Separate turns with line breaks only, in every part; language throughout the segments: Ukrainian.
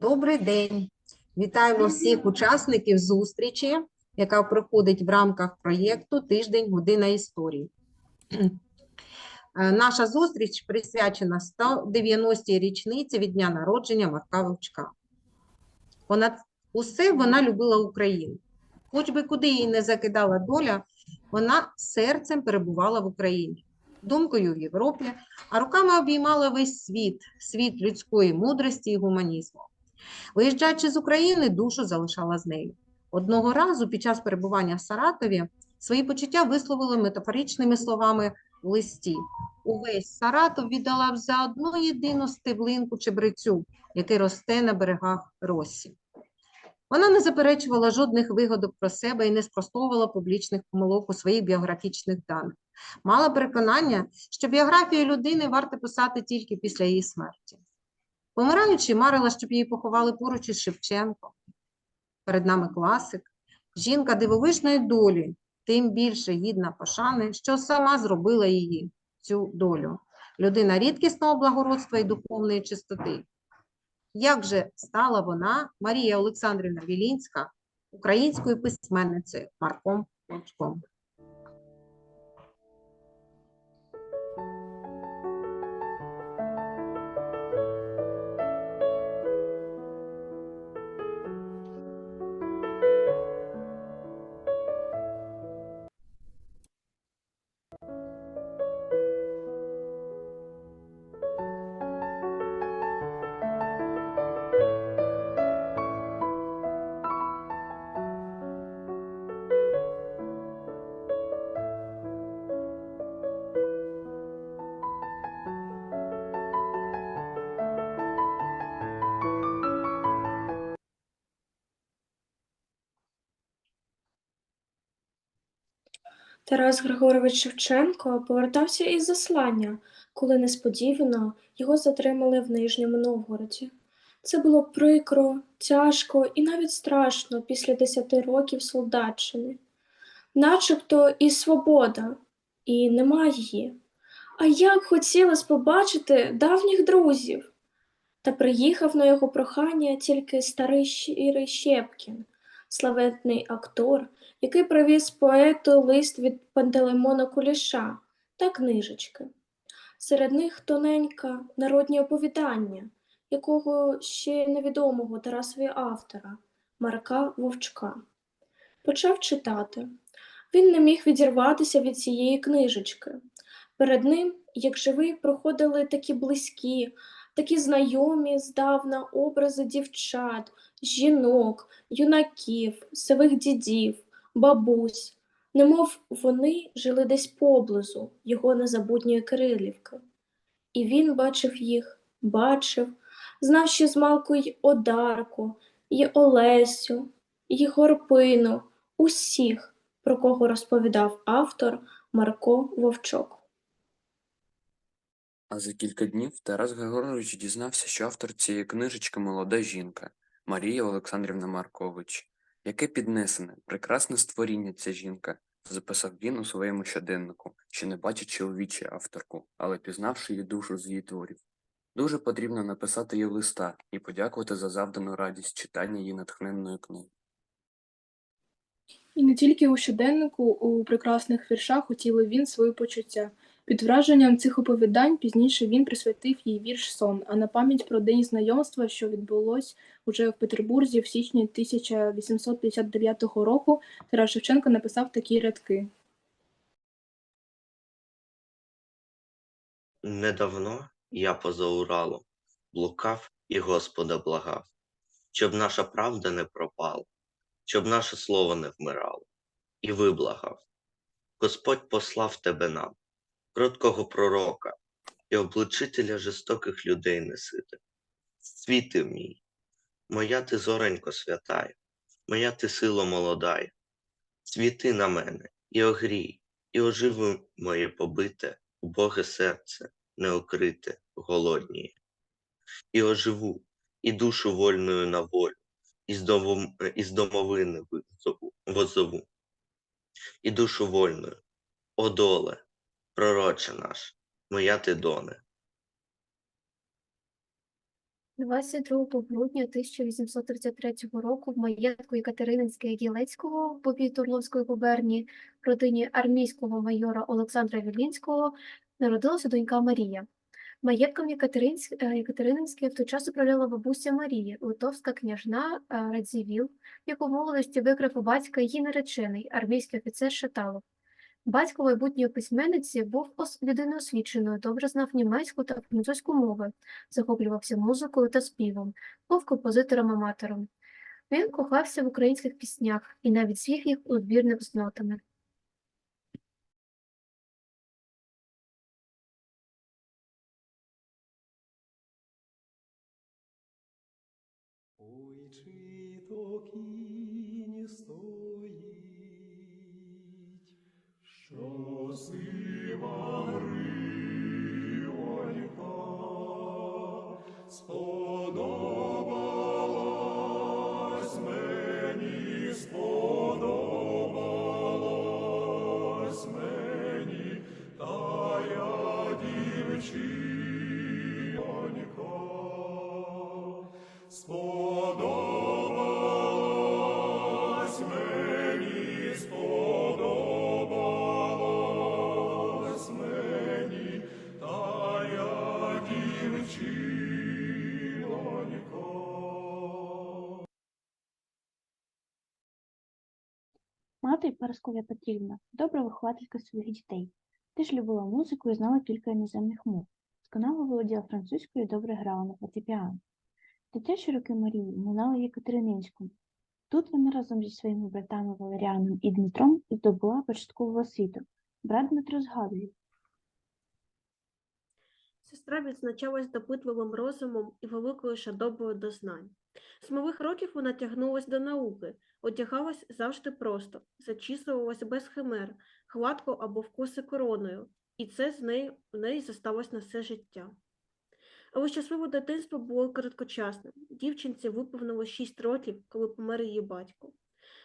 Добрий день! Вітаємо всіх учасників зустрічі, яка проходить в рамках проєкту Тиждень Година історії. Е, Наша зустріч присвячена 190-й річниці від дня народження Марка Вовчка. Понад усе вона любила Україну. Хоч би куди її не закидала доля, вона серцем перебувала в Україні, думкою в Європі, а руками обіймала весь світ, світ людської мудрості і гуманізму. Виїжджаючи з України, душу залишала з нею. Одного разу під час перебування в Саратові свої почуття висловили метафоричними словами у листі. Увесь Саратов віддала б за одну єдину стеблинку чебрецю, який росте на берегах Росі. Вона не заперечувала жодних вигадок про себе і не спростовувала публічних помилок у своїх біографічних даних. Мала переконання, що біографію людини варто писати тільки після її смерті. Помираючи, марила, щоб її поховали поруч із Шевченком. Перед нами класик, жінка дивовижної долі, тим більше гідна пошани, що сама зробила її, цю долю. Людина рідкісного благородства і духовної чистоти. Як же стала вона, Марія Олександрівна Вілінська, українською письменницею Марком Вовчком?
Тарас Григорович Шевченко повертався із заслання, коли несподівано його затримали в Нижньому Новгороді. Це було прикро, тяжко і навіть страшно після десяти років солдатчини. Начебто і свобода, і нема її. А як хотілося побачити давніх друзів. Та приїхав на його прохання тільки старий Щепкін, славетний актор, який привіз поету лист від Пантелеймона Куліша та книжечки. Серед них тоненька народні оповідання, якого ще невідомого Тарасові автора Марка Вовчка. Почав читати. Він не міг відірватися від цієї книжечки. Перед ним, як живий, проходили такі близькі, такі знайомі здавна образи дівчат, жінок, юнаків, сивих дідів, бабусь, немов вони жили десь поблизу його незабутньої Кирилівки. І він бачив їх, бачив, знав ще змалку й Одарку, й Олесю, й Горпину, усіх, про кого розповідав автор Марко Вовчок.
А за кілька днів Тарас Григорович дізнався, що автор цієї книжечки молода жінка Марія Олександрівна Маркович. Яке піднесене, прекрасне створіння ця жінка, записав він у своєму щоденнику, ще не бачачи у вічі авторку, але пізнавши її душу з її творів. Дуже потрібно написати їй листа і подякувати за завдану радість читання її натхненної книги.
І не тільки у щоденнику, у прекрасних віршах утілив він свої почуття. Під враженням цих оповідань пізніше він присвятив їй вірш сон, а на пам'ять про день знайомства, що відбулось уже в Петербурзі в січні 1859 року, Тарас Шевченко написав такі рядки.
Недавно я поза Уралом блукав і Господа благав, щоб наша правда не пропала, щоб наше слово не вмирало, і виблагав. Господь послав тебе нам, кроткого пророка і обличителя жорстоких людей несити. Світи мій, моя ти зоренько святая, моя ти сила молодая, світи на мене і огрій, і оживи моє побите, убоге серце, неокрите, голодніє. І оживу, і душу вольною на волю, із, домов... із домовини возову, і душу вольною, о доле, пророче наш, моя ти доне.
22 грудня 1833 року в маєтку Екатерининське Гілецького в Бобі Турловської губернії родині армійського майора Олександра Вілінського народилася донька Марія. Маєтком е, Екатерининське в той час управляла бабуся Марія, литовська княжна е, Радзівіл, яку в молодості викрив у батька її наречений, армійський офіцер Шаталов. Батько майбутньої письменниці був людиною освіченою, добре знав німецьку та французьку мови, захоплювався музикою та співом, був композитором-аматором. Він кохався в українських піснях і навіть свіг їх у збірник з нотами.
Мати Парасков'я Петрівна, добра вихователька своїх дітей. Теж любила музику і знала кілька іноземних мов. Досконало володіла французькою і добре грала на фортепіано. Дитячі роки Марії минали в Екатерининському. Тут вона разом зі своїми братами Валеріаном і Дмитром здобула початкову освіту. Брат Дмитро згадує,
Сестра відзначалась допитливим розумом і великою шадобою до знань. З малих років вона тягнулась до науки, одягалась завжди просто, зачісувалась без химер, гладко або вкоси короною, і це з нею в неї зосталось на все життя. Але щасливе дитинство було короткочасним. Дівчинці виповнило 6 років, коли помер її батько.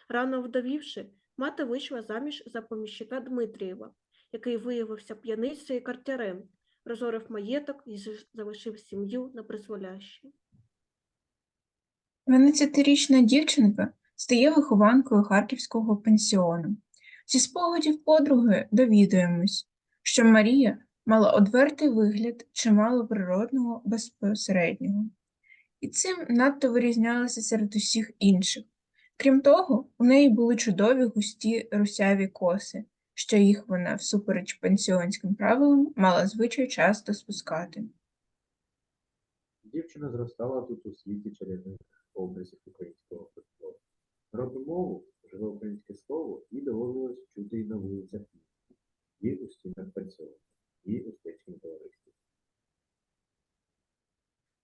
Рано вдовівши, мати вийшла заміж за поміщика Дмитрієва, який виявився п'яницею і картярем, розорив маєток і залишив сім'ю на призволяще.
12-річна дівчинка стає вихованкою харківського пансіону. Зі спогадів подруги довідуємось, що Марія мала одвертий вигляд чимало природного безпосереднього, і цим надто вирізнялася серед усіх інших. Крім того, у неї були чудові густі русяві коси, що їх вона, всупереч пансіонським правилам, мала звичай часто спускати.
Дівчина зростала тут у світі чарівних образів українського фольклору. Народну мову, живе українське слово, і доводилось чути і на вулицях міста, і у стінах пансіону, і у стецькому товаристві.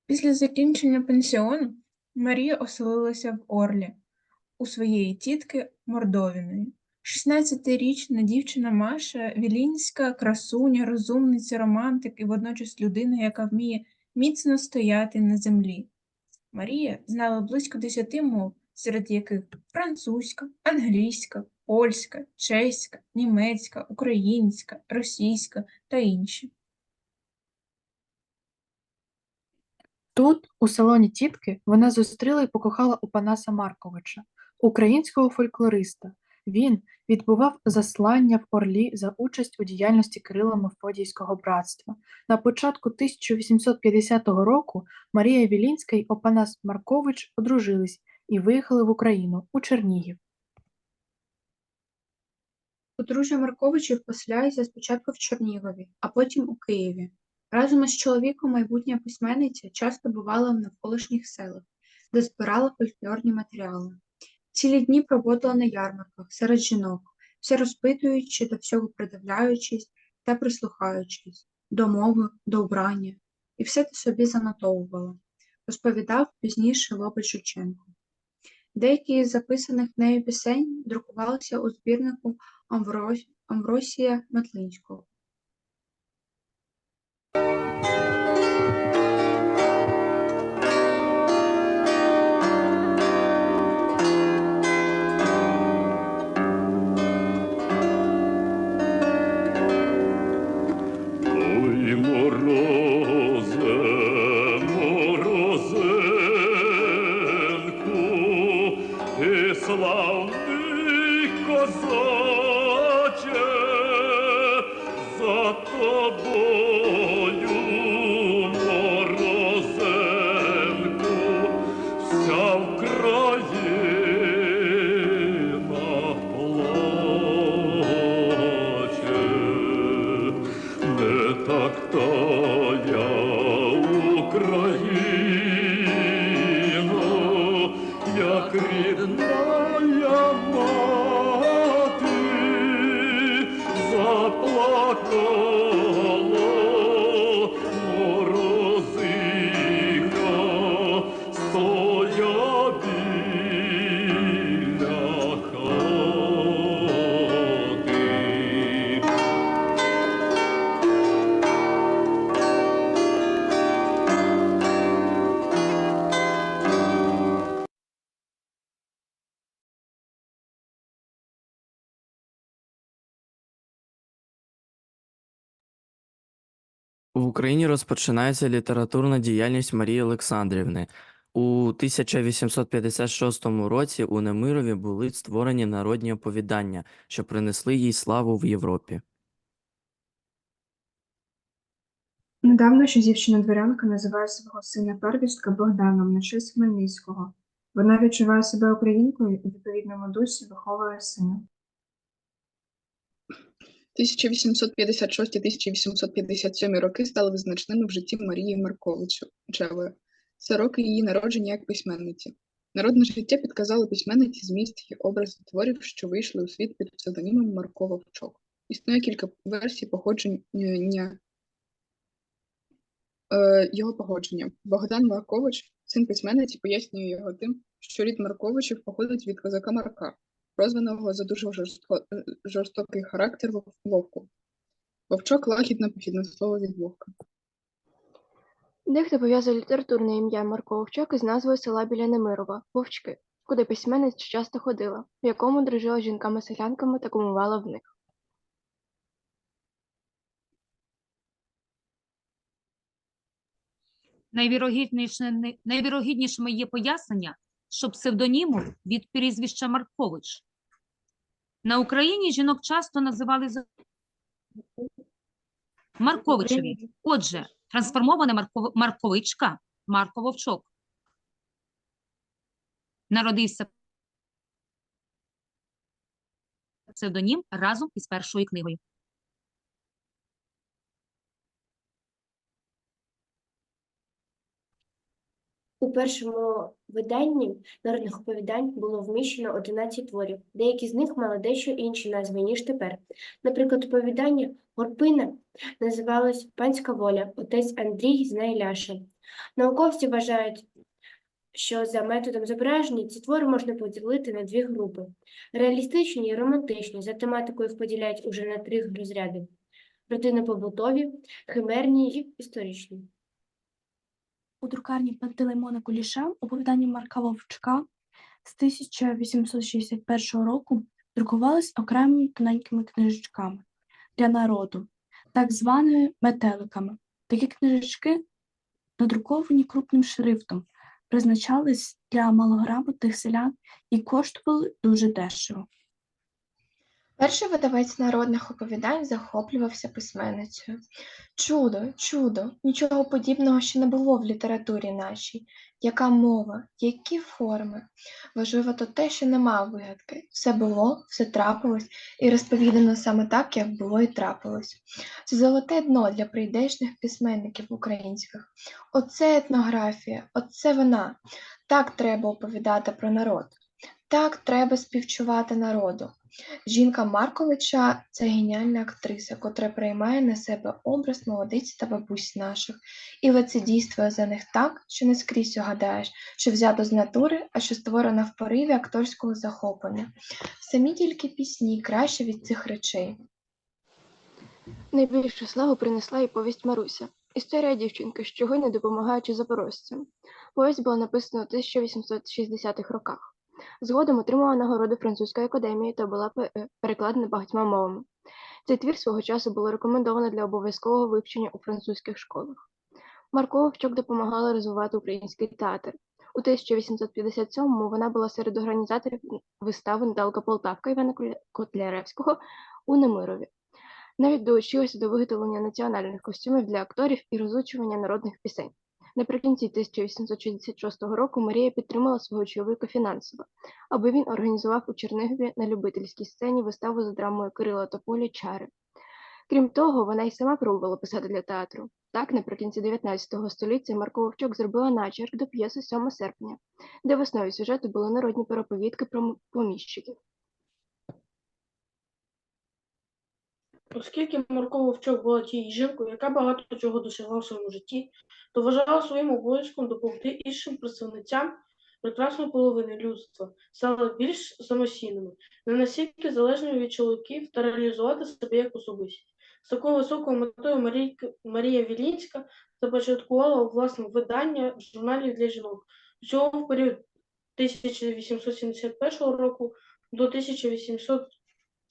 Після закінчення пансіону Марія оселилася в Орлі у своєї тітки Мордовіної. 16-річна дівчина Маша Вілінська, красуня, розумниця, романтик і водночас людина, яка вміє міцно стояти на землі. Марія знала близько 10 мов, серед яких французька, англійська, польська, чеська, німецька, українська, російська та інші.
Тут, у салоні тітки, вона зустріла і покохала Опанаса Марковича, українського фольклориста. Він відбував заслання в Орлі за участь у діяльності Кирила Мефодіївського братства. На початку 1850 року Марія Вілінська й Опанас Маркович одружились і виїхали в Україну у Чернігів.
Подружжя Марковичів поселяється спочатку в Чернігові, а потім у Києві. Разом із чоловіком майбутня письменниця часто бувала в навколишніх селах, де збирала фольклорні матеріали. Цілі дні проводила на ярмарках серед жінок, все розпитуючи, до всього придивляючись та прислухаючись, до мови, до убрання, і все те собі занотовувала, розповідав пізніше Лобить Шевченко. Деякі із записаних нею пісень друкувалися у збірнику Амврос... Амвросія Метлинського.
В Україні розпочинається літературна діяльність Марії Олександрівни. У 1856 році у Немирові були створені народні оповідання, що принесли їй славу в Європі.
Недавно ще дівчина-дворянка називає свого сина первістка Богданом на честь Хмельницького. Вона відчуває себе українкою і відповідному дусі виховує сина.
1856-1857 роки стали визначними в житті Марії Марковичевої. Це роки її народження як письменниці. Народне життя підказало письменниці зміст і образи творів, що вийшли у світ під псевдонімом Марко Вовчок. Існує кілька версій походження е, його походження. Богдан Маркович, син письменниці, пояснює його тим, що рід Марковичів походить від козака Марка, прозваного за дуже жорстко, жорстокий характер Вов- вовку. Вовчок лагідне похідне слово від вовка.
Дехто пов'язує літературне ім'я Марко Вовчок із назвою села біля Немирова Вовчки, куди письменниця часто ходила, в якому дружила з жінками-селянками та кумувала в них.
Найвірогідніше, найвірогіднішими є пояснення, що псевдоніму від прізвища Маркович. На Україні жінок часто називали за- Марковичеві. Отже, трансформована Марков... Марковичка Марко Вовчок. Народився псевдонім разом із першою книгою.
У першому виданні народних оповідань було вміщено 11 творів. Деякі з них мали дещо інші назви, ніж тепер. Наприклад, оповідання Горпина називалось Панська воля, отець Андрій знає Ляша. Науковці вважають, що за методом зображення ці твори можна поділити на дві групи: реалістичні і романтичні. За тематикою їх поділяють уже на три розряди: родинно-побутові, химерні і історичні.
У друкарні Пантелеймона Куліша оповідання Марка Вовчка з 1861 року друкувались окремими тоненькими книжечками для народу, так званими метеликами. Такі книжечки, надруковані крупним шрифтом, призначались для малограмотних селян і коштували дуже дешево.
Перший видавець народних оповідань захоплювався письменницею. Чудо, чудо, нічого подібного ще не було в літературі нашій. Яка мова, які форми. Важливо то те, що нема вигадки. Все було, все трапилось, і розповідано саме так, як було і трапилось. Це золоте дно для прийдешних письменників українських. Оце етнографія, оце вона. Так треба оповідати про народ. Так треба співчувати народу. Жінка Марковича це геніальна актриса, котра приймає на себе образ молодиць та бабусь наших і лицедійствує за них так, що не скрізь угадаєш, що взято з натури, а що створено в пориві акторського захоплення. Самі тільки пісні краще від цих речей.
Найбільшу славу принесла і повість Маруся. Історія дівчинки, що гине, допомагаючи запорожцям. Повість була написана у 1860-х роках. Згодом отримала нагороду Французької академії та була перекладена багатьма мовами. Цей твір свого часу було рекомендовано для обов'язкового вивчення у французьких школах. Марко Вовчок допомагала розвивати український театр. У 1857-му вона була серед організаторів вистави Наталка Полтавка Івана Котляревського у Немирові. Навіть долучилася до виготовлення національних костюмів для акторів і розучування народних пісень. Наприкінці 1866 року Марія підтримала свого чоловіка фінансово, аби він організував у Чернігові на любительській сцені виставу за драмою Кирила Тополі Чари. Крім того, вона й сама пробувала писати для театру. Так, наприкінці 19 століття Марко Вовчок зробила начерк до п'єси 7 серпня, де в основі сюжету були народні переповідки про поміщиків.
Оскільки Марко Вовчок була тією жінкою, яка багато чого досягла в своєму житті, то вважала своїм обов'язком допомогти іншим представницям прекрасної половини людства стали більш самостійними, не настільки залежними від чоловіків та реалізувати себе як особистість. З такою високою метою Марійка- Марія Вілінська започаткувала власне видання журналів для жінок. Всього в період 1871 року до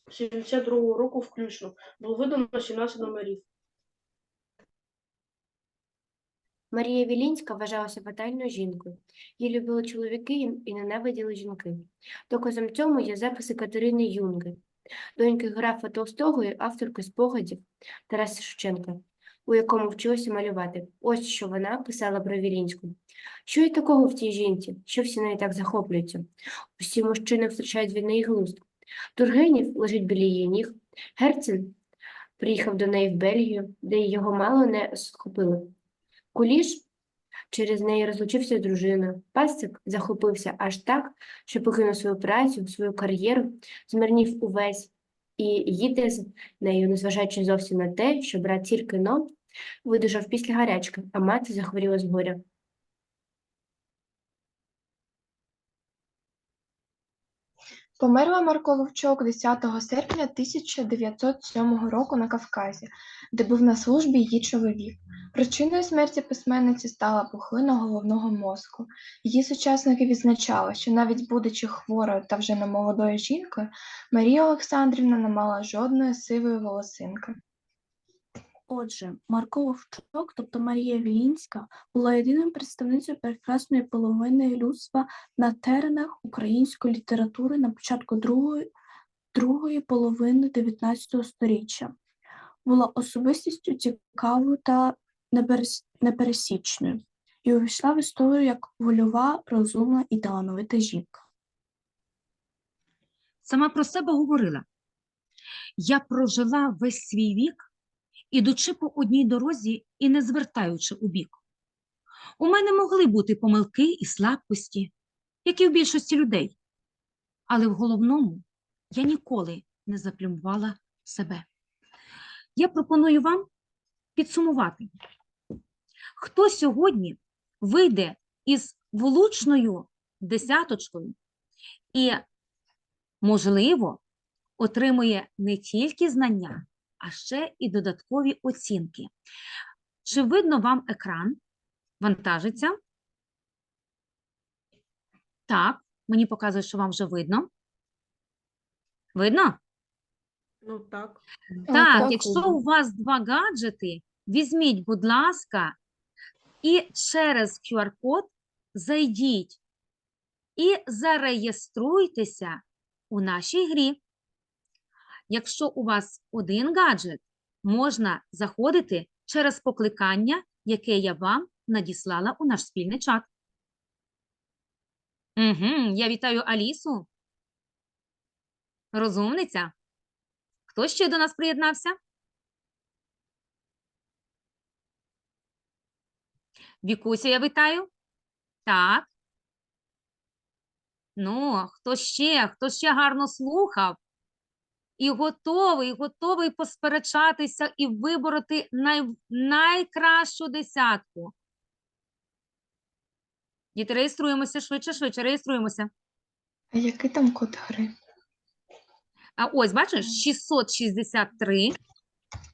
1872 року включно було видано 17 номерів.
Марія Вілінська вважалася фатальною жінкою. Її любили чоловіки і ненавиділи жінки. Доказом цьому є записи Катерини Юнги, доньки графа Толстого і авторки спогадів Тараса Шевченка, у якому вчилася малювати. Ось що вона писала про Вілінську. Що й такого в тій жінці, що всі нею так захоплюються? Усі мужчини втрачають від неї глузд. Тургенів лежить біля її ніг, Герцен приїхав до неї в Бельгію, де його мало не схопили. Куліш через неї розлучився з дружиною. Пасик захопився аж так, що покинув свою працю, свою кар'єру, змарнів увесь і їде з нею, незважаючи зовсім на те, що брат тільки но видужав після гарячки, а мати захворіла з горя.
Померла Марко Вовчок 10 серпня 1907 року на Кавказі, де був на службі її чоловік. Причиною смерті письменниці стала пухлина головного мозку. Її сучасники відзначали, що навіть будучи хворою та вже немолодою жінкою, Марія Олександрівна не мала жодної сивої волосинки.
Отже, Марко Вовчок, тобто Марія Вілінська, була єдиною представницею прекрасної половини людства на теренах української літератури на початку другої, другої половини XIX століття. Була особистістю цікавою та непересічною і увійшла в історію як вольова, розумна і талановита жінка.
Сама про себе говорила. Я прожила весь свій вік, ідучи по одній дорозі і не звертаючи у бік. У мене могли бути помилки і слабкості, як і в більшості людей. Але в головному я ніколи не заплюмувала себе. Я пропоную вам підсумувати, хто сьогодні вийде із влучною десяточкою і, можливо, отримує не тільки знання, а ще і додаткові оцінки. Чи видно вам екран? Вантажиться? Так, мені показує, що вам вже видно. Видно?
Ну так.
Так,
так,
якщо
видно.
у вас два гаджети, візьміть, будь ласка, і через QR-код зайдіть і зареєструйтеся у нашій грі. Якщо у вас один гаджет, можна заходити через покликання, яке я вам надіслала у наш спільний чат. Угу, я вітаю Алісу. Розумниця. Хто ще до нас приєднався? Вікуся, я вітаю. Так. Ну, хто ще? Хто ще гарно слухав? І готовий, готовий посперечатися і вибороти най... найкращу десятку. Діти, реєструємося швидше, швидше, реєструємося.
А який там код гри?
А ось, бачиш, 663,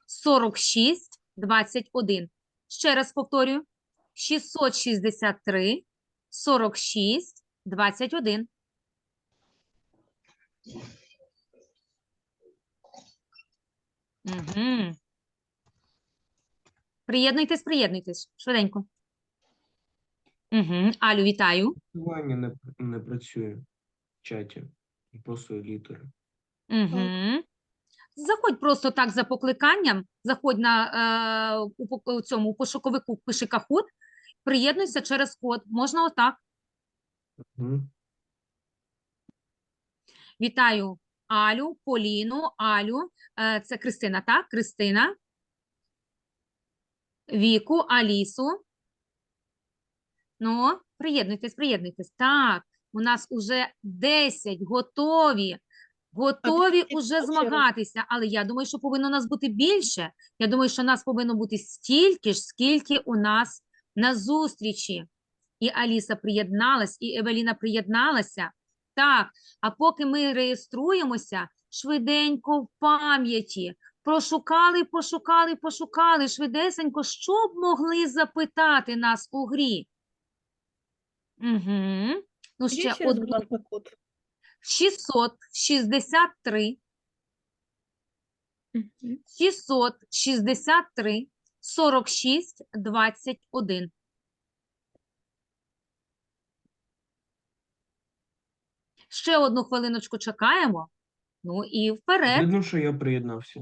46, 21. Ще раз повторюю. 663, 46, 21. Угу. Приєднуйтесь, приєднуйтесь. Швиденько. Угу. Алю, вітаю.
Посилання не, не працює в чаті, просто літери.
Угу. Заходь просто так за покликанням, заходь на е, у, у цьому у пошуковику, пиши Kahoot, приєднуйся через код. Можна отак.
Угу.
Вітаю Алю, Поліну, Алю. Е, це Кристина, так? Кристина. Віку, Алісу. Ну, приєднуйтесь, приєднуйтесь. Так, у нас уже 10 готові. Готові уже змагатися, але я думаю, що повинно нас бути більше. Я думаю, що нас повинно бути стільки ж, скільки у нас на зустрічі. І Аліса приєдналась, і Евеліна приєдналася. Так, а поки ми реєструємося, швиденько в пам'яті. Прошукали, пошукали, пошукали швидесенько, що б могли запитати нас у грі. Угу. Ну, ще
ще
одну.
будь ласка, код.
663, 663, 46, 21. Ще одну хвилиночку чекаємо. Ну і вперед.
Видно, що я приєднався.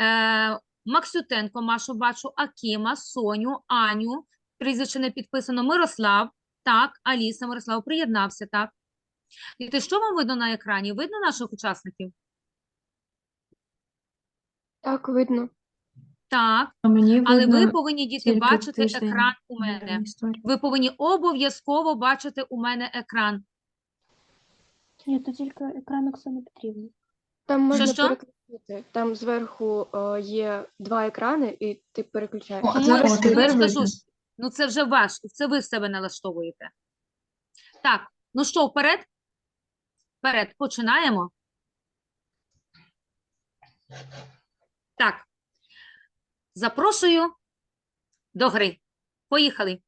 Е, Максютенко, Машу бачу, Акіма, Соню, Аню. Прізвище не підписано. Мирослав. Так, Аліса, Мирослав приєднався, так. І що вам видно на екрані? Видно наших учасників?
Так, видно.
Так.
А мені
Але ви повинні діти
тільки
бачити
тиждень
екран у мене. Ви повинні обов'язково бачити у мене екран.
Ні, то тільки екран Оксани Петрівни.
Там можна
що?
переключити. Там зверху е, є два екрани, і ти переключаєш.
Тому я ж тому скажу, ж, ну це вже ваш, це ви в себе налаштовуєте. Так, ну що, вперед? Вперед, починаємо. Так. Запрошую до гри. Поїхали.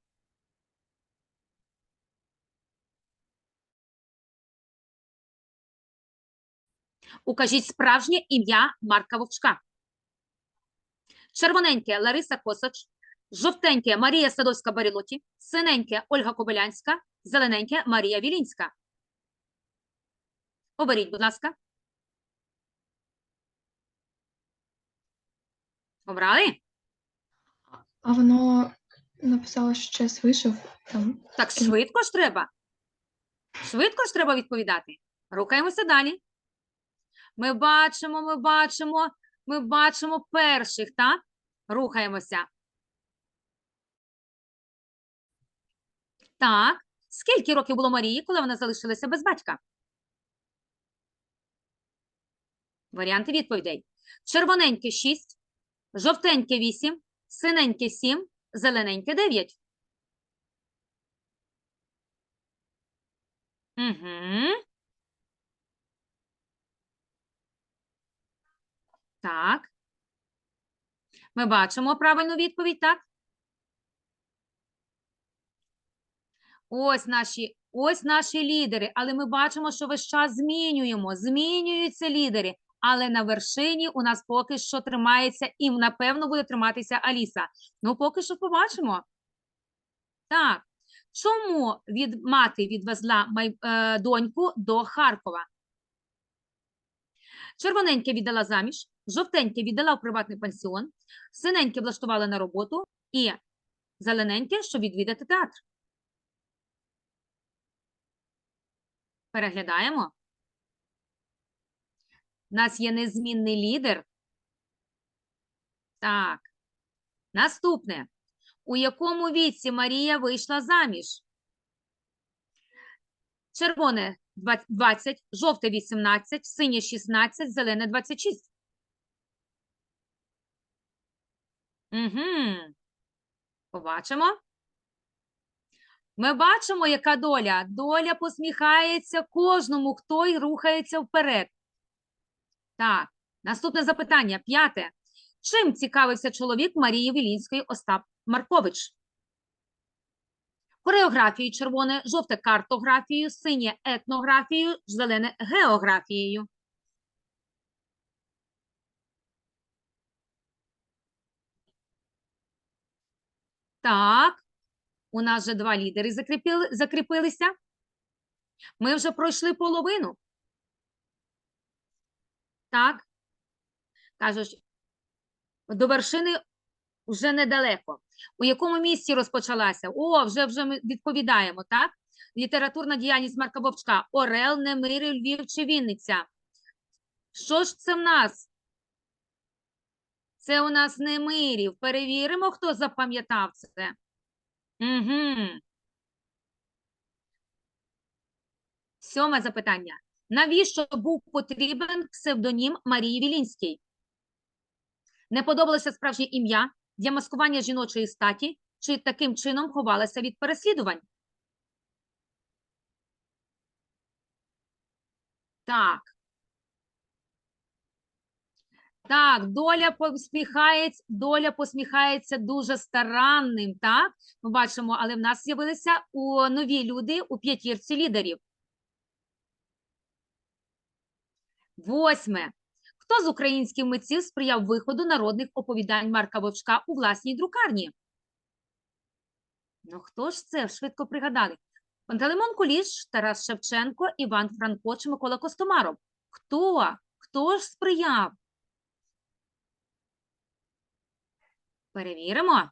Укажіть справжнє ім'я Марка Вовчка. Червоненьке Лариса Косач, жовтеньке Марія Садовська Барілоті, синеньке Ольга Кобилянська, зелененьке Марія Вілінська. Оберіть, будь ласка. Обрали?
А воно написало, що час вийшов там.
Так швидко ж треба. Швидко ж треба відповідати. Рухаємося далі. Ми бачимо, ми бачимо, ми бачимо перших, так? Рухаємося. Так. Скільки років було Марії, коли вона залишилася без батька? Варіанти відповідей. Червоненьке 6, жовтеньке 8, синеньке 7, зелененьке 9. Угу. Так. Ми бачимо правильну відповідь, так? Ось наші, ось наші лідери, але ми бачимо, що весь час змінюємо, змінюються лідери, але на вершині у нас поки що тримається і, напевно, буде триматися Аліса. Ну, поки що побачимо. Так. Чому від мати відвезла май, е, доньку до Харкова? Червоненьке віддала заміж, жовтеньке віддала в приватний пансіон, синеньке влаштувала на роботу і зелененьке, щоб відвідати театр. Переглядаємо. У нас є незмінний лідер. Так. Наступне. У якому віці Марія вийшла заміж? Червоне 20, жовте 18, синє 16, зелене 26. Угу. Побачимо. Ми бачимо, яка доля. Доля посміхається кожному, хто й рухається вперед. Так, наступне запитання. П'яте. Чим цікавився чоловік Марії Вілінської Остап Маркович? Хореографією червоне, жовте картографією, синє етнографією, зелене географією. Так, у нас вже два лідери закріпили, закріпилися. Ми вже пройшли половину. Так. Кажуть, до вершини вже недалеко. У якому місці розпочалася? О, вже вже ми відповідаємо, так? Літературна діяльність Марка Вовчка. Орел, Немири, Львів чи Вінниця. Що ж це в нас? Це у нас Немирів. Перевіримо, хто запам'ятав це. Угу. Сьоме запитання. Навіщо був потрібен псевдонім Марії Вілінській? Не подобалося справжнє ім'я для маскування жіночої статі, чи таким чином ховалася від переслідувань? Так. Так, доля посміхається, доля посміхається дуже старанним, так? Ми бачимо, але в нас з'явилися нові люди у п'ятірці лідерів. Восьме. Хто з українських митців сприяв виходу народних оповідань Марка Вовчка у власній друкарні? Ну, хто ж це? Швидко пригадали. Пантелеймон Куліш, Тарас Шевченко, Іван Франко чи Микола Костомаров. Хто? Хто ж сприяв? Перевіримо.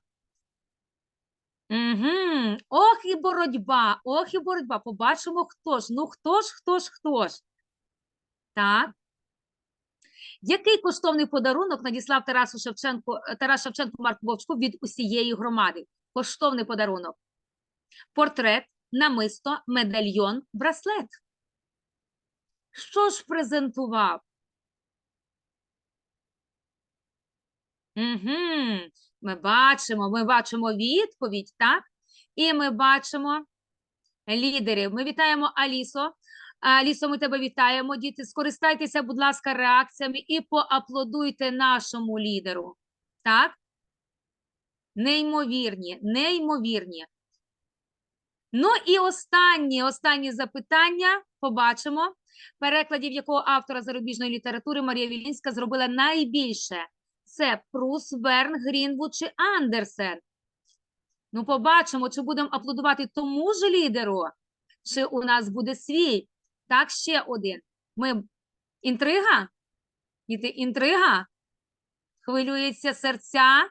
Угу. Ох і боротьба, ох і боротьба. Побачимо, хто ж. Ну хто ж, хто ж, хто ж. Так. Який коштовний подарунок надіслав Тарасу Шевченко, Тарас Шевченко Марку Вовчку від усієї громади? Коштовний подарунок. Портрет, намисто, медальйон, браслет. Що ж презентував? Угу. Ми бачимо, ми бачимо відповідь, так? І ми бачимо лідерів. Ми вітаємо Алісо. Алісо, ми тебе вітаємо. Діти, скористайтеся, будь ласка, реакціями і поаплодуйте нашому лідеру. Так? Неймовірні, неймовірні. Ну і останнє, останнє запитання. Побачимо. Перекладів якого автора зарубіжної літератури Марія Вілінська зробила найбільше. Це Прус, Верн, Грінвуд чи Андерсен. Ну, побачимо, чи будемо аплодувати тому ж лідеру, чи у нас буде свій. Так, ще один. Ми... Інтрига? Діти, інтрига? Хвилюється серця.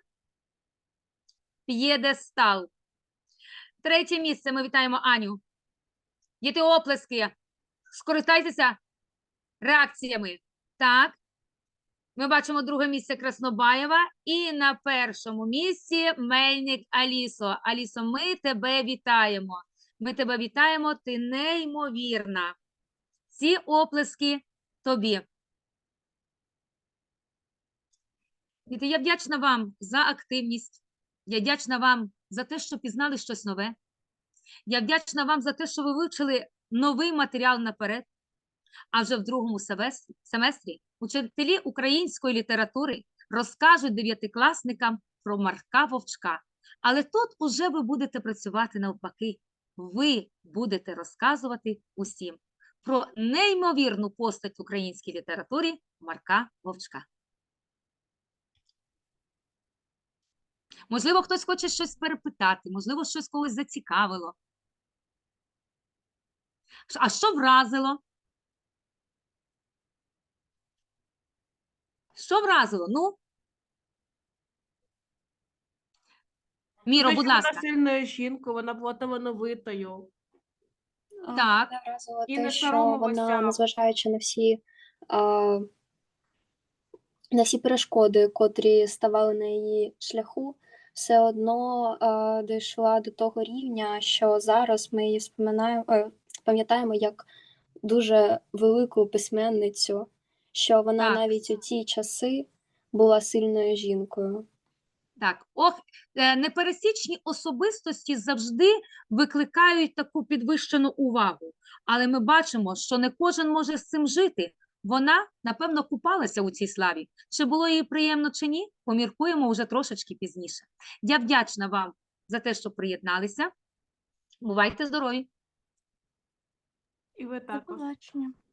П'єдестал. Третє місце ми вітаємо Аню. Діти, оплески. Скористайтеся реакціями. Так. Ми бачимо друге місце Краснобаєва і на першому місці Мельник Алісо. Алісо, ми тебе вітаємо. Ми тебе вітаємо, ти неймовірна. Ці оплески тобі. Діти, я вдячна вам за активність. Я вдячна вам за те, що пізнали щось нове. Я вдячна вам за те, що ви вивчили новий матеріал наперед. А вже в другому семестрі учителі української літератури розкажуть дев'ятикласникам про Марка Вовчка. Але тут уже ви будете працювати навпаки. Ви будете розказувати усім про неймовірну постать в українській літературі Марка Вовчка. Можливо, хтось хоче щось перепитати, можливо, щось когось зацікавило. А що вразило? Що вразило? Ну, Міро, будь ласка.
Вона сильною жінкою, вона була талановитою.
Так.
І
те,
не
що
соромилася.
вона, незважаючи на всі, а, на всі перешкоди, котрі ставали на її шляху, все одно а, дійшла до того рівня, що зараз ми її вспоминаємо, е, пам'ятаємо як дуже велику письменницю, що вона
Так.
навіть у ті часи була сильною жінкою.
Так, ох, е, непересічні особистості завжди викликають таку підвищену увагу. Але ми бачимо, що не кожен може з цим жити. Вона, напевно, купалася у цій славі. Чи було їй приємно чи ні, поміркуємо вже трошечки пізніше. Я вдячна вам за те, що приєдналися. Бувайте здорові!
І ви
До
також.
побачення.